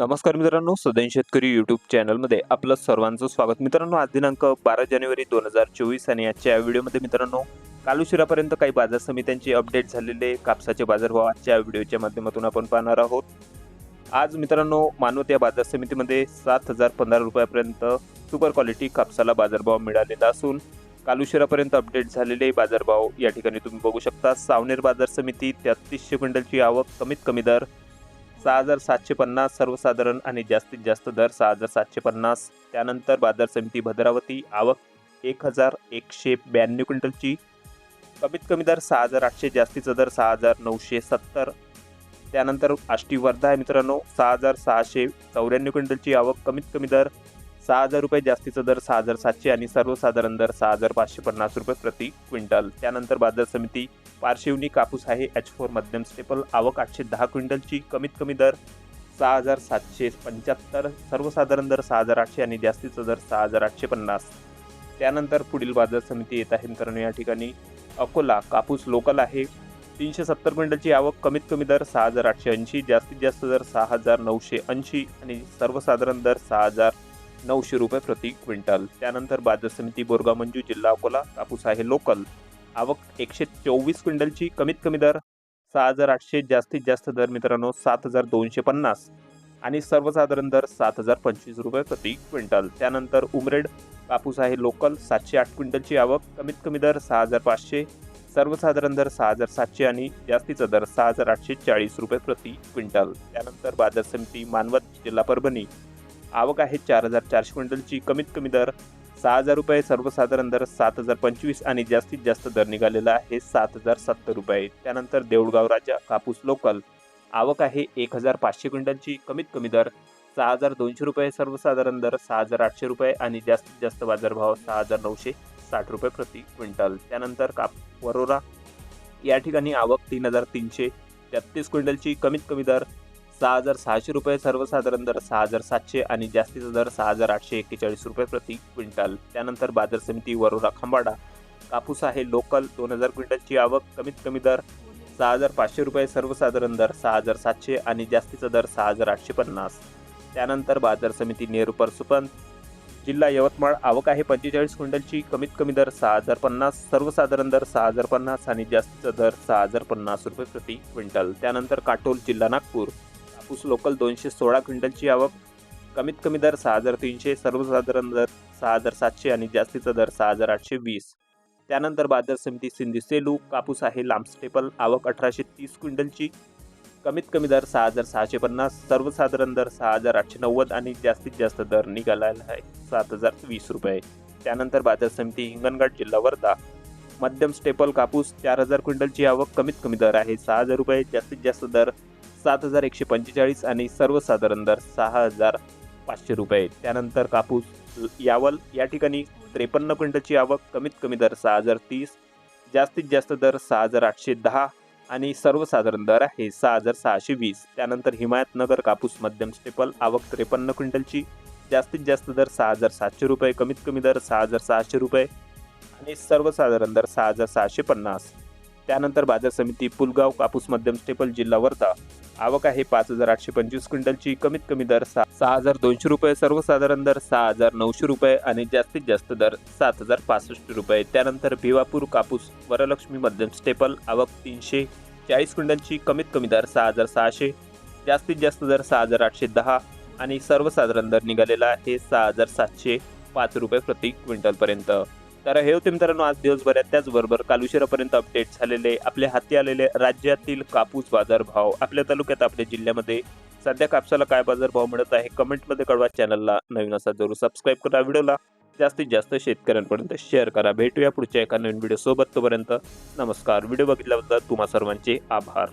नमस्कार मित्रांनो सदैन शेतकरी यूट्यूब चॅनलमध्ये आपलं सर्वांचं स्वागत. मित्रांनो आज दिनांक बारा जानेवारी दोन हजार चोवीस आणि आजच्या या व्हिडिओमध्ये मित्रांनो काल उशिरापर्यंत काही बाजार समित्यांचे अपडेट झालेले कापसाचे बाजारभाव आजच्या व्हिडिओच्या माध्यमातून आपण पाहणार आहोत. आज मित्रांनो मानवत या बाजार समितीमध्ये सात हजार पंधरा रुपयापर्यंत सुपर क्वालिटी कापसाला बाजारभाव मिळालेला असून काल उशिरापर्यंत अपडेट झालेले बाजारभाव या ठिकाणी तुम्ही बघू शकता. सावनेर बाजार समिती तेहतीसशे क्विंटलची आवक कमीत कमी दर सहा हजार सातशे पन्नास सर्वसाधारण आणि जास्तीत जास्त दर सहा हजार सातशे पन्नास. त्यानंतर बाजार समिती भद्रावती आवक एक हजार एकशे ब्याण्णव क्विंटलची. कमीत कमी दर सहा हजार आठशे जास्तीचा दर सहा हजार नऊशे सत्तर. त्यानंतर आष्टी वर्धा आहे मित्रांनो सहा हजार सहाशे चौऱ्याण्णव क्विंटलची आवक कमीत कमी दर सहा हजार रुपये जास्तीचा दर सहा हजार सातशे आणि सर्वसाधारण दर सहा हजार पाचशे पन्नास रुपये प्रति क्विंटल. त्यानंतर बाजार समिती पारशिवनी कापूस आहे. एच फोर मध्यम स्टेपल आवक आठशे दहा क्विंटलची. कमीत कमी दर सहा हजार सातशे पंच्याहत्तर. सर्वसाधारण दर सहा हजार आठशे आणि जास्तीचा दर सहा हजार आठशे पन्नास. त्यानंतर पुढील बाजार समिती येत आहे मित्रांनो या ठिकाणी अकोला. कापूस लोकल आहे. तीनशे सत्तर क्विंटलची आवक. कमीत कमी दर सहा हजार आठशे ऐंशी. जास्तीत जास्त दर सहा हजार नऊशे ऐंशी आणि सर्वसाधारण दर सहा हजार नऊशे रुपये प्रति क्विंटल. त्यानंतर बाजार समिती बोरगाव मंजू जिल्हा अकोला कापूस आहे लोकल आवक एकशे चोवीस क्विंटलची कमीत कमी दर सहा हजार आठशे जास्तीत जास्त दर मित्रांनो सात हजार दोनशे पन्नास. आणि सर्वसाधारण दर सात हजार पंचवीस रुपये प्रति क्विंटल. त्यानंतर उमरेड कापूस आहे लोकल सातशे आठ क्विंटलची आवक कमीत कमी दर सहा हजार पाचशे. सर्वसाधारण दर सहा हजार सातशे आणि जास्तीचा दर सहा हजार आठशे चाळीस रुपये प्रति क्विंटल. त्यानंतर बाजार समिती मानवत जिल्हा परभणी. आवक आहे चार हजार चारशे क्विंटलची. कमीत कमी दर सहा हजार रुपये सर्वसाधारण दर सात हजार पंचवीस आणि जास्तीत जास्त दर निघालेला आहे सात हजार सत्तर रुपये. त्यानंतर देऊळगाव राजा कापूस लोकल. आवक आहे एक हजार पाचशे क्विंटलची. कमीत कमी दर सहा हजार दोनशे रुपये सर्वसाधारण दर सहा हजार आठशे रुपये आणि जास्तीत जास्त बाजारभाव सहा हजार नऊशे साठ रुपये प्रति क्विंटल. त्यानंतर काप वरोरा. या ठिकाणी आवक तीन हजार तीनशे. तेहत्तीस क्विंटलची कमीत कमी दर सहा हजार सहाशे रुपये सर्वसाधारण दर सहा हजार सातशे आणि जास्तीचा दर सहा हजार आठशे एक्केचाळीस रुपये प्रति क्विंटल. त्यानंतर बाजार समिती वरोरा खंबाडा. कापूस आहे लोकल दोन हजार क्विंटलची आवक कमीत कमी दर सहा हजार पाचशे रुपये सर्वसाधारण दर सहा हजार सातशे आणि जास्तीचा दर सहा हजार आठशे पन्नास. त्यानंतर बाजार समिती नेहरू परसुपंत. जिल्हा यवतमाळ आवक आहे पंचेचाळीस क्विंटलची कमीत कमी दर सहा हजार पन्नास सर्वसाधारण दर सहा हजार पन्नास आणि जास्तीचा दर सहा हजार पन्नास रुपये प्रति क्विंटल. त्यानंतर काटोल जिल्हा नागपूर. कापूस लोकल दोनशे सोळा क्विंटलची आवक. कमीत कमी दर सहा हजार तीनशे सर्वसाधारण दर सहा हजार सातशे आणि जास्तीचा दर सहा हजार आठशे वीस. त्यानंतर बाजार समिती सिंधी सेलू कापूस आहे लांब स्टेपल आवक अठराशे तीस क्विंटलची. कमीत कमी दर सहा हजार सहाशे पन्नास सर्वसाधारण दर सहा हजार आठशे नव्वद आणि जास्तीत जास्त दर निघालेला आहे सात हजार वीस रुपये. त्यानंतर बाजार समिती हिंगणघाट जिल्हा वर्धा. मध्यम स्टेपल कापूस चार हजार क्विंटलची आवक कमीत कमी दर आहे सहा हजार रुपये जास्तीत जास्त दर सात हजार एकशे पंचेचाळीस आणि सर्वसाधारण दर सहा हजार पाचशे रुपये. त्यानंतर कापूस यावल या ठिकाणी त्रेपन्न क्विंटलची आवक कमीत कमी दर सहा हजार तीस जास्तीत जास्त दर सहा हजार आठशे दहा आणि सर्वसाधारण दर आहे सहा हजार सहाशे वीस. त्यानंतर हिमायतनगर कापूस मध्यम स्टेपल आवक त्रेपन्न क्विंटलची जास्तीत जास्त दर सहा हजार सातशे रुपये कमीत कमी दर सहा हजार सहाशे रुपये आणि सर्वसाधारण दर सहा हजार सहाशे पन्नास. त्यानंतर बाजार समिती पुलगाव कापूस मध्यम स्टेपल जिल्हा वर्धा. आवक आहे पाच हजार आठशे पंचवीस क्विंटलची. कमीत कमी दर सहा सहा हजार दोनशे रुपये सर्वसाधारण दर सहा हजार नऊशे रुपये आणि जास्तीत जास्त दर सात हजार पासष्ट रुपये. त्यानंतर भिवापूर कापूस वरलक्ष्मी मध्यम स्टेपल आवक तीनशे चाळीस क्विंटलची. कमीत कमी दर सहा हजार सहाशे जास्तीत जास्त दर सहा हजार आठशे दहा आणि सर्वसाधारण दर निघालेला आहे सहा हजार सातशे पाच रुपये प्रति क्विंटलपर्यंत. तर हे होते मित्रांनो आज दिवसभरात त्याचबरोबर काल उशिरापर्यंत अपडेट झालेले आपल्या हाती आलेले राज्यातील कापूस बाजार भाव आपल्या तालुक्यात आपल्या जिल्ह्यामध्ये सध्या कापसाला काय बाजार भाव मिळत आहे कमेंटमध्ये कळवा. चॅनलला नवीन असा जरूर सबस्क्राईब करा व्हिडिओला. जास्तीत जास्त शेतकऱ्यांपर्यंत शेअर करा. भेटूया पुढच्या एका नवीन व्हिडिओ सोबत तोपर्यंत नमस्कार. व्हिडिओ बघितल्याबद्दल तुम्हा सर्वांचे आभार.